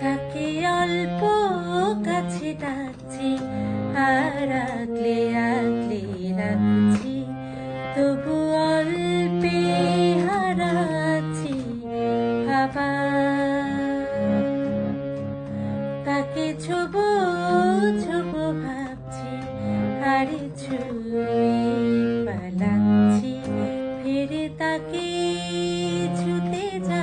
তাকে অল্প কাছে ডাকছি, আর আগলে আগলে রাখছি তবু অল্পে হারাচ্ছি বাবা তাকে ছুব ছুব ভাবছি, আর ছুঁয়ে পালাচ্ছি। ফিরে তাকে ছুতে যা